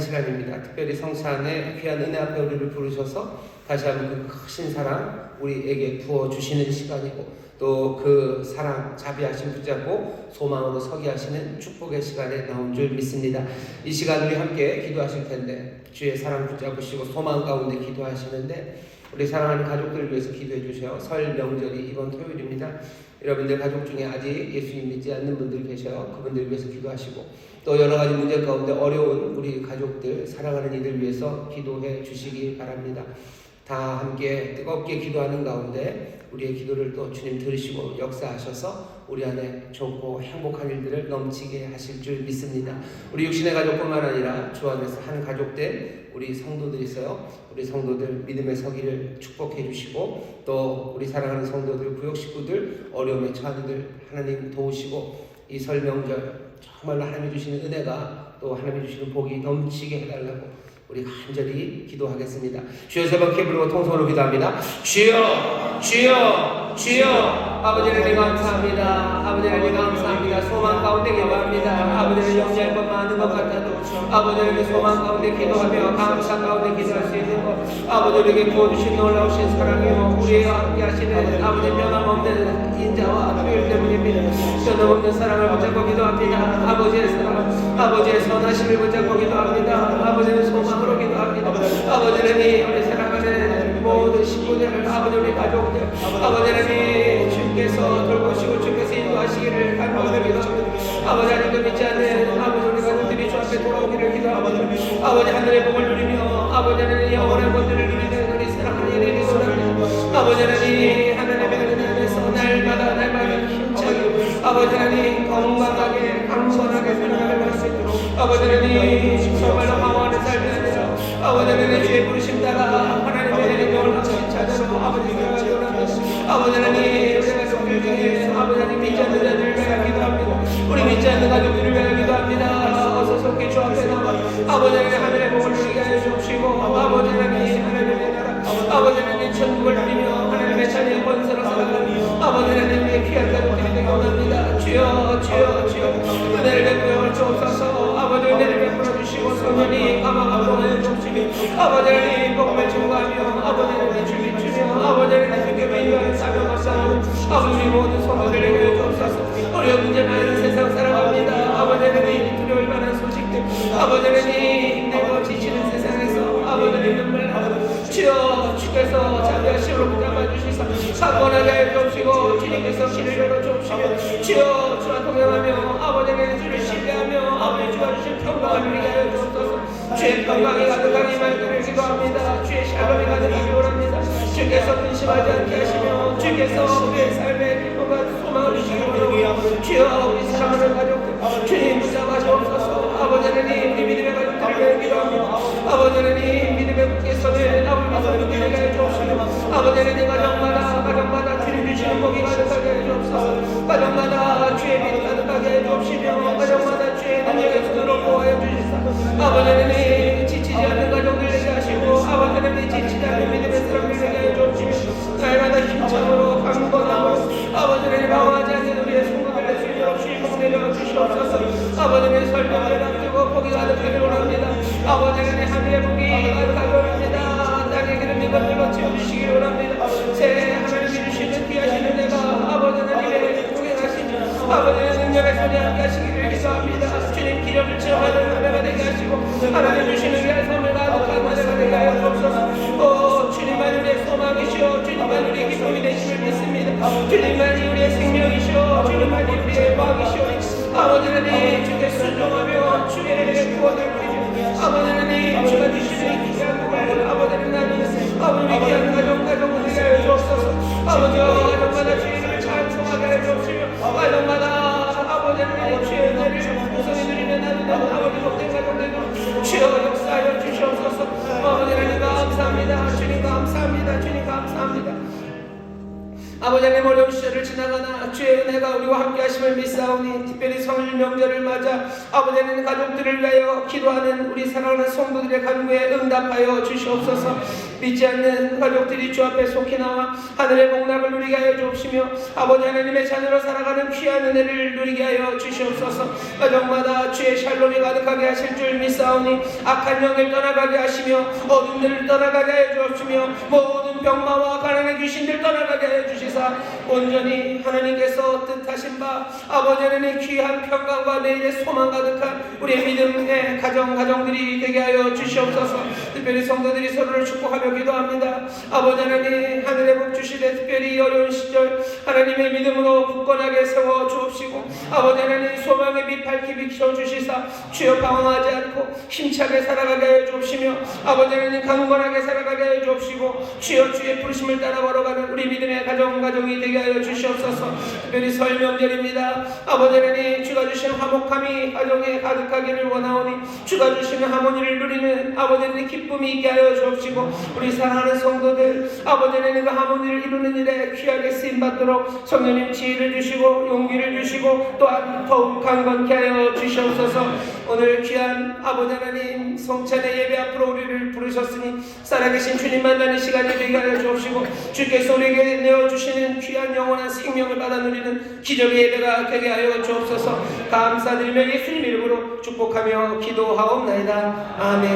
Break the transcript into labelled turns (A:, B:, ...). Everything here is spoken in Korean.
A: 시간입니다. 특별히 성산의 귀한 은혜 앞에 우리를 부르셔서 다시 한번 그 크신 사랑 우리에게 부어 주시는 시간이고 또 그 사랑 자비하심 붙잡고 소망으로 서게 하시는 축복의 시간에 나온 줄 믿습니다. 이 시간 우리 함께 기도하실 텐데 주의 사랑 붙잡으시고 소망 가운데 기도하시는데 우리 사랑하는 가족들을 위해서 기도해 주세요. 설 명절이 이번 토요일입니다. 여러분들 가족 중에 아직 예수님 믿지 않는 분들 계셔요. 그분들 위해서 기도하시고 또 여러 가지 문제 가운데 어려운 우리 가족들 사랑하는 이들 위해서 기도해 주시기 바랍니다. 다 함께 뜨겁게 기도하는 가운데 우리의 기도를 또 주님 들으시고 역사하셔서 우리 안에 좋고 행복한 일들을 넘치게 하실 줄 믿습니다. 우리 육신의 가족뿐만 아니라 주 안에서 한 가족된 우리 성도들 있어요. 우리 성도들 믿음의 서기를 축복해 주시고 또 우리 사랑하는 성도들 구역 식구들 어려움에 처한 이들 하나님 도우시고 이 설 명절 정말로 하나님이 주시는 은혜가 또 하나님이 주시는 복이 넘치게 해달라고 우리 간절히 기도하겠습니다. 주여 세번 부르고 통성으로 기도합니다. 주여, 주여, 주여, 아버지 하나님 감사합니다. 아버지 하나님 감사합니다. 소망 가운데 기도합니다. 아버지 하나님 영리할 것 많은 것 같아도 아버지 하나님 소망 가운데 기도하며 감사 가운데 기도할 수 있는 것 아버지 우리에게 부어주신 놀라우신 사랑이요 우리와 함께 하시는 아버지 변함없는 인자와 교율 때문입니다. 변함없는 사랑을 붙잡고 기도합니다. 아버지의 사랑, 아버지의 선하심을 붙잡고 기도합니다. 아버지의 소망으로 기도합니다. 아버지 하나님 우리 사랑하는 모든 식구들 아버지 우리 가족들 아버지 하나님 주께서 돌보시고 주께서 인도하시기를 간절히 기도합니다. 아버지 하나님도 믿지 않는 아버지 우리 가족들이 주 앞에 돌아오기를 기도합니다. 아버지 하늘의 복을 누리며 아버지 하나님 영원한 것들을 누리는 우리 사랑하는 이들이 소원합니다. 아버지 하나님 하나님의 은혜 안에서 날마다 날마다 힘차게 아버지 하나님 건강하게 강건하게 살아가는 수 있도록 아버지 하나님 정말로 방황하는 삶이 아버지 하나님 주의 부르심 따라 하나님의 놀라우신 자녀로 아버지가. 아버지 하나님 아버 자비하심으로 붙잡아 주시사 사건하게 해 주옵시고 주님께서 길을 열어 주옵시며 주여 주와 동행하며 아버지 하나님 주를 신뢰하며 아버지 주가 주신 평강을 누리게 하여 주옵소서. 주의 평강이 가득하니 말들을 기도합니다. 주의 샬롬이 가득하기 원합니다. 주께서 근심하지 않게 하시며 주께서 아버지 하나님 가정마다 가정마다 주님 주시는 복이 가득하게 해 주옵소서. 가정마다 손이 함께 하시기를 기도합니다 주님 기력을 체험하는 하나가 되게 하시고 하나님 주시는 귀한 선물 가득한 하나가 되게 하여 주옵소서. 오 주님만 우리의 소망이시오. 주님만 우리의 기쁨이 되심을 믿습니다. 주님만이 우리의 생명이시오. 주님만이 우리의 방이시오. 아버지 하나님 주께 순종하며 주의 구원을 드리며 아버지 하나님 주가 주시는 귀한 복을 아버지 하나님 아버지 귀한 가정 가정을 되게 하여 주옵소서. 아버지 감 아버지 하나님 어려운 시절을 지나가나 주의 은혜가 우리와 함께 하심을 믿사오니 특별히 설 명절을 맞아 아버지 하나님 가족들을 위하여 기도하는 우리 사랑하는 송 성도들의 간구에 응답하여 주시옵소서. 믿지 않는 가족들이 주 앞에 속히 나와 하늘의 복락을 누리게 하여 주옵시며 아버지 하나님의 자녀로 살아가는 귀한 은혜를 누리게 하여 주시옵소서. 가정마다 주의 샬롬이 가득하게 하실 줄 믿사오니 악한 영을 떠나가게 하시며 어둠들을 떠나가게 하여 주옵시며 모든 병마와 가난의 귀신들 떠나가게 하여 주시사. 온전히 하나님께서 뜻하신 바 아버지 하나님 귀한 평강과 내일의 소망 가득한 우리의 믿음의 가정 가정들이 되게 하여 주시옵소서. 특별히 성도들이 서로를 축복하며 기도합니다. 아버지 하나님 하늘의 복 주시되 특별히 어려운 시절 하나님의 믿음으로 굳건하게 세워 주옵시고 아버지 하나님 소망의 빛 밝히 비춰 주시사 주여 방황하지 않고 힘차게 살아가게 하여 주옵시며 아버지 하나님 강건하게 살아가게 하여 주옵시고 주여 주의 부르심을 따라 걸어가는 우리 믿음의 가정 가정이 되게 하여 주시옵소서. 특별히 설 명절입니다. 아버지 하나님 주가 주신 화목함이 가정에 가득하기를 원하오니 주가 주시는 하모니를 누리는 아버지 하나님 기쁨이 있게 하여 주옵시고 우리 사랑하는 성도들 아버지 하나님 그 하모니를 이루는 일에 귀하게 쓰임 받도록 성령님 지혜를 주시고 용기를 주시고 또한 더욱 강건케 하여 주시옵소서 오늘 귀한 아버지 하나님 성찬의 예배 앞으로 우리를 부르셨으니 살아계신 주님 만나는 시간이 되게 하여 주옵시고 주께서 우리에게 내어주시는 귀한 영원한 생명을 받아 누리는 기적의 예배가 되게 하여 주옵소서. 감사드리며 예수님 이름으로 축복하며 기도하옵나이다. 아멘